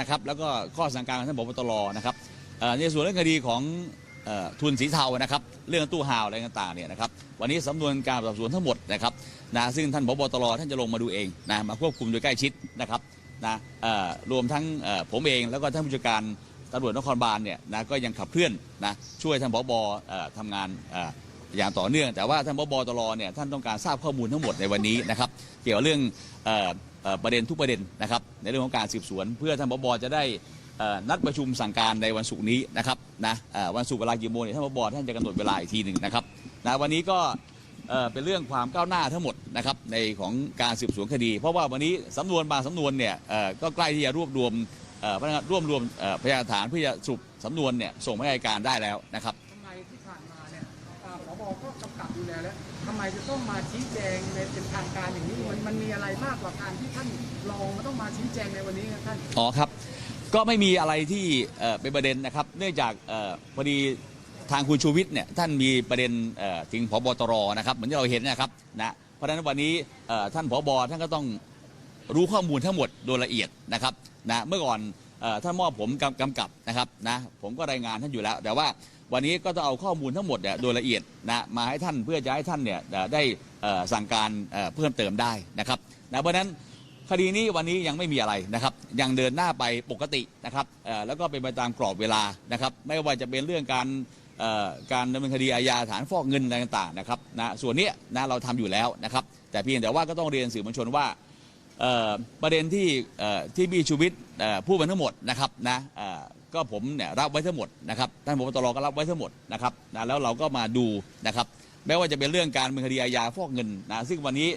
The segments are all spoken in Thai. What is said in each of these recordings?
นะครับแล้วก็ข้อสั่งการของท่านผบตรนะครับในส่วนเรื่องคดีของทุนสีเทานะครับเรื่องตู้ห่าวอะไรต่างๆเนี่ยนะครับวันนี้สำนวนการสอบสวนทั้งหมดนะครับนะซึ่งท่านผบตรท่านจะลงมาดูเองนะมาควบคุมโดยใกล้ชิดนะครับนะรวมทั้งผมเองแล้วก็ท่านผู้จัดการตำรวจนครบาลเนี่ยนะก็ยังขับเคลื่อนนะช่วยท่านผบเอ่อทำงานอย่างต่อเนื่อง แต่ว่าท่านพบตรเนี่ยท่านต้องการทราบข้อมูลทั้งหมดในวันนี้นะครับ เกี่ยวกับเรื่องอ ประเด็นทุกประเด็นนะครับในเรื่องของการสืบสวน เพื่อท่านพบจะได้นัดประชุมสั่งการในวันศุกร์นี้นะครับนะวันศุกร์เวลากี่โมงเนี่ยท่านพบท่านจะกำหนดเวลาอีกทีหนึ่งนะครับนะวันนี้ก็เป็นเรื่องความก้าวหน้าทั้งหมดนะครับในของการสืบสวนคดี เพราะว่าวันนี้สำนวนบางสำนวนเนี่ยก็ใกล้ที่จะรวบรวมเอ่อพนักงานรวบรวมพยานฐานเพื่อจะสรุปสำนวนเนี่ยส่งให้อัยการได้แล้วนะครับทำไมที่ผ่านมาเนี่ยอ่าผบก็กำกับดูแลแล้ว ทำไมจะต้องมาชี้แจงในเป็นทางการอย่างนี้มันมันมีอะไรมากกว่าการที่ท่านรองมาต้องมาชี้แจงในวันนี้ครับท่าน อ๋อครับ ก็ไม่มีอะไรที่เอ่อเป็นประเด็นนะครับ เนื่องจากเออพอดีทางคุณชูวิทย์เนี่ยท่านมีประเด็นเอ่อถึงพบตรนะครับเหมือนที่เราเห็นนะครับนะเพราะฉะนั้นวันนี้เอ่อท่านผบท่านก็ต้องรู้ข้อมูลทั้งหมดโดยละเอียดนะครับนะเมื่อก่อนเอ่อท่านมอบผมกำกำกับนะครับนะผมก็รายงานท่านอยู่แล้ว แต่ว่า วันนี้ก็ต้องเอาข้อมูลทั้งหมดเนี่ยโดยละเอียดนะมาให้ท่านเพื่อจะให้ท่านเนี่ยได้สั่งการเพิ่มเติมได้นะครับนะเพราะนั้นคดีนี้วันนี้ยังไม่มีอะไรนะครับ ยังเดินหน้าไปปกตินะครับแล้วก็เป็นไปตามกรอบเวลานะครับ ไม่ว่าจะเป็นเรื่องการการดำเนินคดีอาญาฐานฟอกเงินอะไรต่างๆนะครับนะส่วนเนี้ยนะเราทำอยู่แล้วนะครับ แต่เพียงแต่ว่าก็ต้องเรียนสื่อมวลชนว่าประเด็นที่ที่บีชูวิทย์พูดมาทั้งหมดนะครับนะ ก็ผมเนี่ยรับไว้ทั้งหมดนะครับท่านผบตรก็รับไว้ทั้งหมดนะครับนะแล้วเราก็มาดูนะครับไม่ว่าจะเป็นเรื่องการดำเนินคดีอาญาฟอกเงินนะซึ่งวันนี้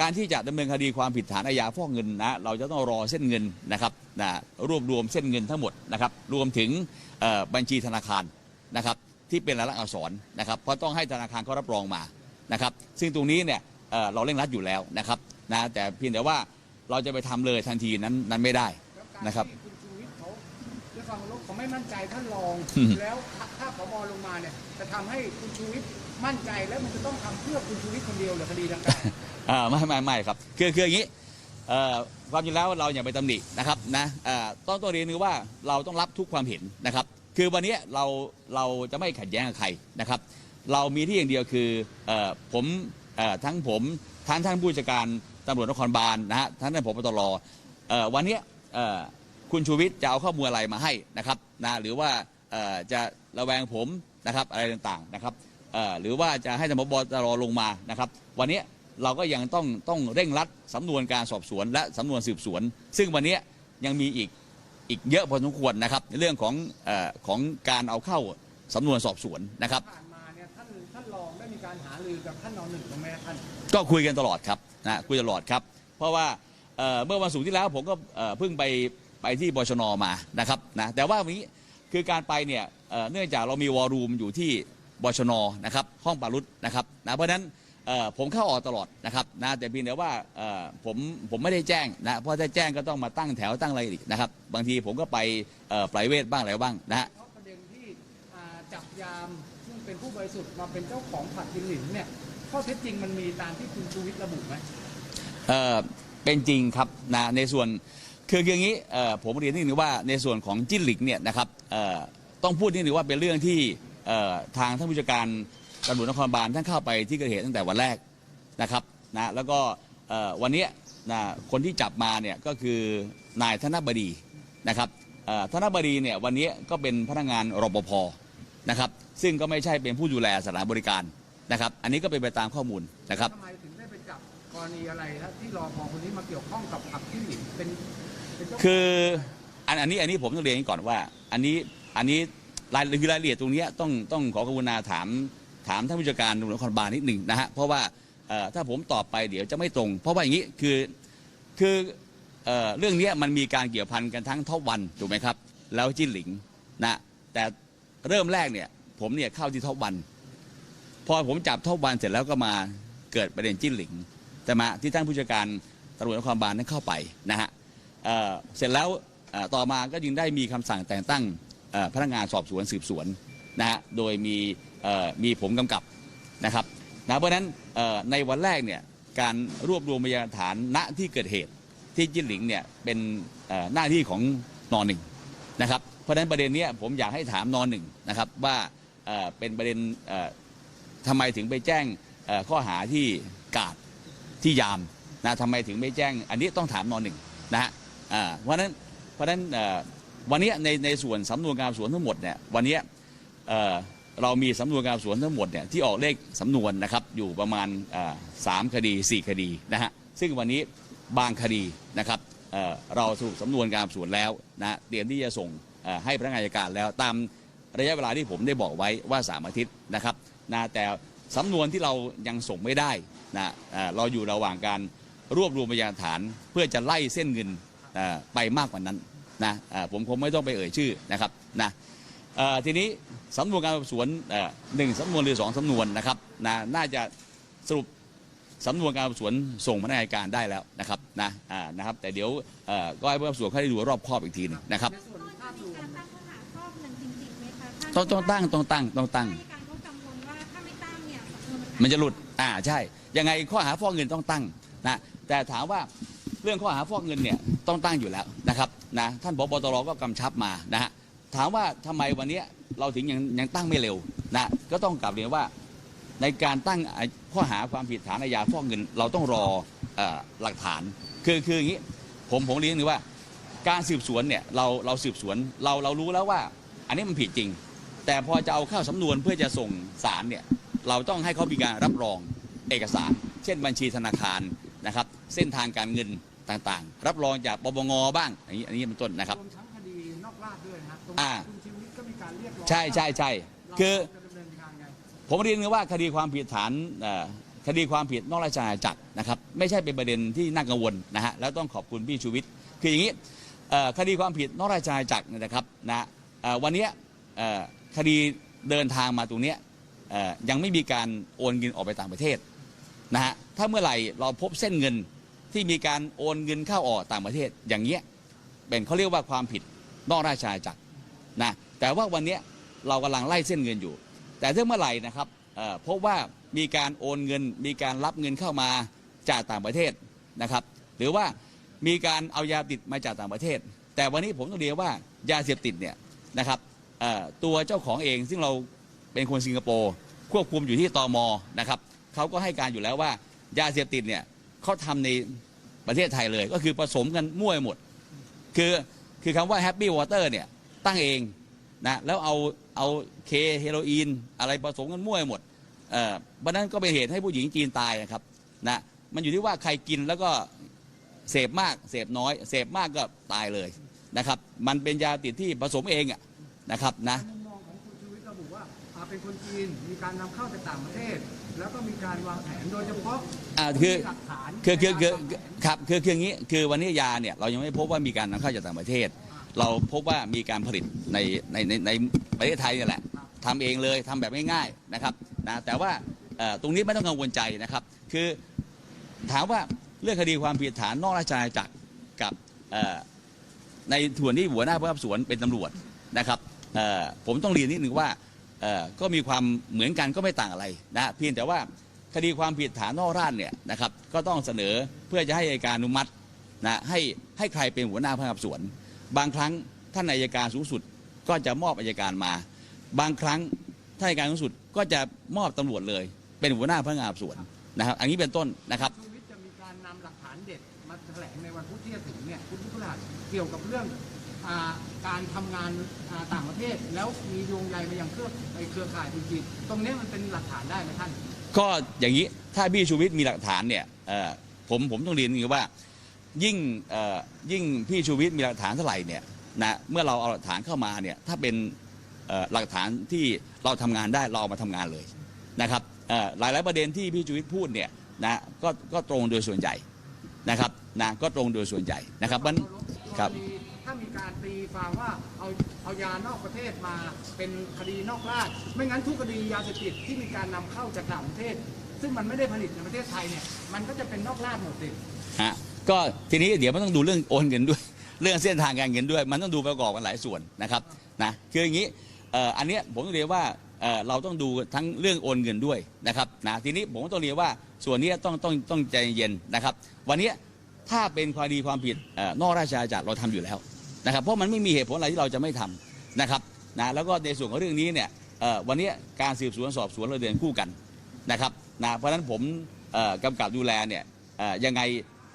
การที่จะดำเนินคดีความผิดฐานอาญาฟอกเงินนะเราจะต้องรอเส้นเงินนะครับนะรวบรวมเส้นเงินทั้งหมดนะครับรวมถึงบัญชีธนาคารนะครับที่เป็นรายลักษณ์อักษรนะครับเพราะต้องให้ธนาคารเขารับรองมานะครับซึ่งตรงนี้เนี่ยเเราเร่งรัดอยู่แล้วนะครับนะแต่เพียงแต่ว่าเราจะไปทำเลยทันทีนั้นนั้นไม่ได้นะครับ ความเคารพเขาไม่มั่นใจท่านรองอืมแล้วถ้าถ้าผบลงมาเนี่ยจะทำให้คุณชูวิทย์มั่นใจแล้วมันจะต้องทำเพื่อคุณชูวิทย์คนเดียวเหรือคดีดังกล่าวอ่าไม่ไม่ไม่ครับคือคืออย่างนี้เอ่อความจริงแล้วเราอย่าไปตำหนินะครับนะเอ่อต้องต้องเรียนคือว่าเราต้องรับทุกความเห็นนะครับ คือวันนี้เราเราจะไม่ขัดแย้งกับใครนะครับ เรามีที่อย่างเดียวคือเอ่อผมเอ่อทั้งผมทั้งท่านผู้จัดการตำรวจนครบาลนะฮะทั้งท่านผบตรเอ่อวันนี้เอ่อ คุณชูวิทย์จะเอาข้อมูลอะไรมาให้นะครับนะหรือว่าเอ่อจะระแวงผมนะครับอะไรต่างๆนะครับเอ่อหรือว่าจะให้ตำรวจบตรลงมานะครับ วันนี้เราก็ยังต้องต้องเร่งรัดสำนวนการสอบสวนและสำนวนสืบสวน ซึ่งวันนี้ยังมีอีกอีกเยอะพอสมควรนะครับในเรื่องของเอ่อของการเอาเข้าสำนวนสอบสวนนะครับผ่านมาเนี่ยท่านท่านรองได้มีการหารือกับท่านนหนึ่งตรงไหมท่านก็คุยกันตลอดครับนะคุยตลอดครับ เพราะว่าเอ่อเมื่อวันศุกร์ที่แล้วผมก็เอ่อเพิ่งไป ไปที่บชนมานะครับนะแต่ว่าวันนี้คือการไปเนี่ยเอ่อเนื่องจากเรามีวอลลุ่มอยู่ที่บชนนะครับห้องปารุษนะครับนะเพราะฉะนั้นเอ่อผมเข้าออกตลอดนะครับนะแต่เพียงแต่ว่าเอ่อผมผมไม่ได้แจ้งนะเพราะถ้าแจ้งก็ต้องมาตั้งแถวตั้งอะไรอีกนะครับบางทีผมก็ไปเอ่อปลายเวทบ้างอะไรบ้างนะฮะเพราะประเด็นที่อ่าจับยามซึ่งเป็นผู้บริสุทธิ์มาเป็นเจ้าของผับกินหลินเนี่ยข้อเท็จจริงมันมีตามที่คุณชูวิทย์ระบุไหมเอ่อเป็นจริงครับนะในส่วน คืออย่างนี้ผมเรียนนิดนึงว่าในส่วนของจิ้นหลิงเนี่ยนะครับต้องพูดนิดนึงว่าเป็นเรื่องที่ทางท่านผู้จัดการตำรวจนครบาลท่านเข้าไปที่เกิดเหตุตั้งแต่วันแรกนะครับนะแล้วก็วันนี้นะคนที่จับมาเนี่ยก็คือนายธนบดีนะครับธนบดีเนี่ยวันนี้ก็เป็นพนักงานรปภนะครับซึ่งก็ไม่ใช่เป็นผู้ดูแลสถานบริการนะครับ อันนี้ก็เป็นไปตามข้อมูลนะครับทำไมถึงได้ไปจับกรณีอะไรที่รอพอคนนี้มาเกี่ยวข้องกับผับกินหลินเป็น คืออันอันนี้อันนี้ผมต้องเรียนก่อนว่า อันนี้อันนี้รายคือรายละเอียดตรงนี้ต้องต้องขอกรุณาถามถามท่านผู้จัดการตำรวจนครบาลนิดหนึ่งนะฮะเพราะว่าถ้าผมตอบไปเดี๋ยวจะไม่ตรง เพราะว่าอย่างนี้คือคือเอเรื่องนี้มันมีการเกี่ยวพันกันทั้งท็อปวันถูกไหมครับ แล้วจิ้นหลิงนะแต่เริ่มแรกเนี่ยผมเนี่ยเข้าที่ท็อปวันพอผมจับท็อปวันเสร็จแล้วก็มาเกิดประเด็นจิ้นหลิงแต่มาที่ท่านผู้จัดการตำรวจนครบาลนั้นเข้าไปนะฮะ เสร็จแล้วต่อมาก็จึงได้มีคำสั่งแต่งตั้งพนักงานสอบสวนสืบสวนนะฮะโดยมีมีผมกำกับนะครับนะเพราะฉะนั้นในวันแรกเนี่ยการรวบรวมพยานฐานณที่เกิดเหตุที่จิ้นหลิงเนี่ยเป็นหน้าที่ของนอนหนึ่งนะครับเพราะฉะนั้นประเด็นเนี้ยผมอยากให้ถามนอนหนึ่งนะครับว่าเป็นประเด็นเอ่อทำไมถึงไปแจ้งข้อหาที่กาดที่ยามนะทำไมถึงไม่แจ้ง อันนี้ต้องถามนอนหนึ่งนะฮะ อ่าเพราะนั้นเพราะนั้นเอ่อวันนี้ในในส่วนสำนวนการสวนทั้งหมดเนี่ยวันนี้เอ่อเรามีสำนวนการสวนทั้งหมดเนี่ยที่ออกเลขสำนวนนะครับอยู่ประมาณเอ่อสามคดี4คดีนะฮะซึ่งวันนี้บางคดีนะครับเอ่อเราสรุปสำนวนการสวนแล้วนะเตรียมที่จะส่งเอ่อให้พนักงานอัยการแล้วตาม ระยะเวลาที่ผมได้บอกไว้ว่า 3 อาทิตย์นะครับนะแต่สำนวนที่เรายังส่งไม่ได้นะเอ่อเราอยู่ระหว่างการรวบรวมพยานฐาน เพื่อจะไล่เส้นเงิน ไปมากกว่านั้นนะเอ่อผมคงไม่ต้องไปเอ่ยชื่อนะครับนะเอ่อทีนี้สำนวนการสอบสวนเอ่อหนึ่งสำนวนหรือสองสำนวนนะครับนะน่าจะสรุปสำนวนการสอบสวนส่งพนักงานอัยการได้แล้วนะครับนะอ่านะครับ แต่เดี๋ยวเอ่อก็ให้พนักงานสอบสวนเขาได้ดูรอบคอบอีกทีหนึงนะครับในส่วนภาพรมีวมการตั้งข้อหาฟอกเงินจริงๆไหมคะท่านต้องต้องตั้งต้องตั้งต้องตั้งให้การเขากังวลว่าถ้าไม่ตั้งเนี่ยสำนวนมันจะหลุดอ่าใช่ยังไงข้อหาฟอกเงินต้องตั้งนะแต่ถามว่าเรื่องข้อหาฟอกเงินเนี่ย ต้องตั้งอยู่แล้วนะครับนะท่านผบตรก็กำชับมานะฮะถามว่าทำไมวันนี้เราถึงยังยังตั้งไม่เร็วนะก็ต้องกลับเรียนว่าในการตั้งข้อหาความผิดฐานอาญาฟอกเงิน เราต้องรออหลักฐาน คือคืออย่างนี้ผมผมเรียนคือว่า การสืบสวนเนี่ยเราเราสืบสวนเราเรารู้แล้วว่า อันนี้มันผิดจริง แต่พอจะเอาเข้าสำนวนเพื่อจะส่งสารเนี่ยเราต้องให้เขามีการรับรองเอกสาร เช่นบัญชีธนาคารนะครับ เส้นทางการเงิน ต่างๆ รับรองจากปปงบ้างอันนี้อันนี้เป็นต้นนะครับรวมทั้งคดีนอกราชด้วยนะฮะตรงอ่านี้คุณชีวิตก็มีการเรียกร้องใช่ใช่ใช่คือเราจะดำเนินการไงผมเรียนกันว่าคดีความผิดฐานเอ่อคดีความผิดนอกราชอาณาจักรนะครับไม่ใช่เป็นประเด็นที่น่ากังวลนะฮะแล้วต้องขอบคุณพี่ชูวิทย์คืออย่างนี้เอ่อคดีความผิดนอกราชอาณาจักรเนี่ยนะครับนะเอ่อวันเนี้ยเอ่อคดีเดินทางมาตรงเนี้ยเอ่อยังไม่มีการโอนเงินออกไปต่างประเทศนะฮะถ้าเมื่อไหร่เราพบเส้นเงิน ที่มีการโอนเงินเข้าออกต่างประเทศอย่างเงี้ยเป็นเขาเรียกว่าความผิดนอกราชอาณาจักรนะแต่ว่าวันนี้เรากำลังไล่เส้นเงินอยู่ แต่ถ้าเมื่อไหร่นะครับเอ่อพบว่ามีการโอนเงิน มีการรับเงินเข้ามาจากต่างประเทศนะครับ หรือว่ามีการเอายาติดมาจากต่างประเทศ แต่วันนี้ผมต้องเรียนว่ายาเสพติดเนี่ยนะครับตัวเจ้าของเองซึ่งเราเป็นคนสิงคโปร์ควบคุมอยู่ที่ตมนะครับเขาก็ให้การอยู่แล้วว่ายาเสพติดเนี่ย เขาทำในประเทศไทยเลย ก็คือผสมกันมั่วหมด คือคือคำว่าแฮปปี้วอเตอร์เนี่ยตั้งเองนะแล้วเอาเอาเคเฮโรอีน อะไรผสมกันมั่วหมดเอ่อวันนั้นก็เป็นเหตุให้ผู้หญิงจีนตายนะครับนะมันอยู่ที่ว่าใครกินแล้วก็เสพมากเสพน้อย เสพมากก็ตายเลยนะครับ มันเป็นยาติดที่ผสมเองอะนะครับนะ เป็นคนจีน มีการนำเข้าจากต่างประเทศ แล้วก็มีการวางแผนโดยเฉพาะอ่าคือมีหลักฐานคือคือคือในการวางแผนครับคือคืออย่างนี้คือวันนี้ยาเนี่ยเรายังไม่พบว่ามีการนำเข้าจากต่างประเทศ เราพบว่ามีการผลิตในในในในประเทศไทยนี่แหละทำเองเลยทำแบบง่ายๆนะครับนะแต่ว่าเอ่อตรงนี้ไม่ต้องกังวลใจนะครับ คือถามว่าเรื่องคดีความผิดฐานนอกราชอาณาจักรกับเอ่อในส่วนที่หัวหน้าผู้รับสวนเป็นตำรวจนะครับเอ่อผมต้องเรียนนิดนึงว่าเอ่อ ก็มีความเหมือนกันก็ไม่ต่างอะไรนะเพียงแต่ว่าคดีความผิดฐานนอกราชเนี่ยนะครับก็ต้องเสนอเพื่อจะให้อัยการอนุมัตินะให้ให้ใครเป็นหัวหน้าผู้รับสวน บางครั้งท่านอัยการสูงสุดก็จะมอบอัยการมา บางครั้งท่านอัยการสูงสุดก็จะมอบตำรวจเลย เป็นหัวหน้าพนักงานสอบสวนนะครับ อันนี้เป็นต้นนะครับจะมีการนำหลักฐานเด็ดมาแถลงในวันพุธที่จะถึงเนี่ยคุณพุทธรหัสเกี่ยวกับเรื่อง การทำงานต่างประเทศ แล้วมีโยงใยมายังเครือไอ้เครือข่ายคุณจีนตรงนี้มันเป็นหลักฐานได้ไหมท่าน ก็อย่างนี้ถ้าพี่ชูวิทย์มีหลักฐานเนี่ยผมผมต้องเรียนอย่างว่ายิ่งยิ่งพี่ชูวิทย์มีหลักฐานเท่าไหร่เนี่ยนะเมื่อเราเอาหลักฐานเข้ามาเนี่ยถ้าเป็นหลักฐานที่เราทำงานได้เราเอามาทำงานเลยนะครับหลายหลายประเด็นที่พี่ชูวิทย์พูดเนี่ยนะก็ก็ตรงโดยส่วนใหญ่นะครับนะก็ตรงโดยส่วนใหญ่นะครับมันครับ ความว่าเอาเอายานอกประเทศมาเป็นคดีนอกราช ไม่งั้นทุกคดียาเสพติดที่มีการนำเข้าจากต่างประเทศ ซึ่งมันไม่ได้ผลิตในประเทศไทยเนี่ยมันก็จะเป็นนอกราชหมดสิฮะก็ทีนี้เดี๋ยวมันต้องดูเรื่องโอนเงินด้วย เรื่องเส้นทางการเงินด้วย มันต้องดูประกอบกันหลายส่วนนะครับนะคืออย่างนี้อันเนี้ยผมต้องเรียนว่าเราต้องดูทั้งเรื่องโอนเงินด้วยนะครับนะทีนี้ผมก็ต้องเรียนว่าส่วนนี้ต้องต้องต้องใจเย็นนะครับ วันนี้ถ้าเป็นความดีความผิดนอกราชอาณาจักรเราทำอยู่แล้ว นะครับเพราะมันไม่มีเหตุผลอะไรที่เราจะไม่ทำนะครับนะแล้วก็ในส่วนของเรื่องนี้เนี่ยวันนี้การสืบสวนสอบสวนเราเดินคู่กันนะครับนะเพราะฉะนั้นผมกำกับดูแลเนี่ยยังไง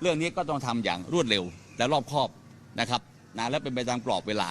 เรื่องนี้ก็ต้องทำอย่างรวดเร็วและรอบคอบนะครับนะและเป็นไปตามกรอบเวลา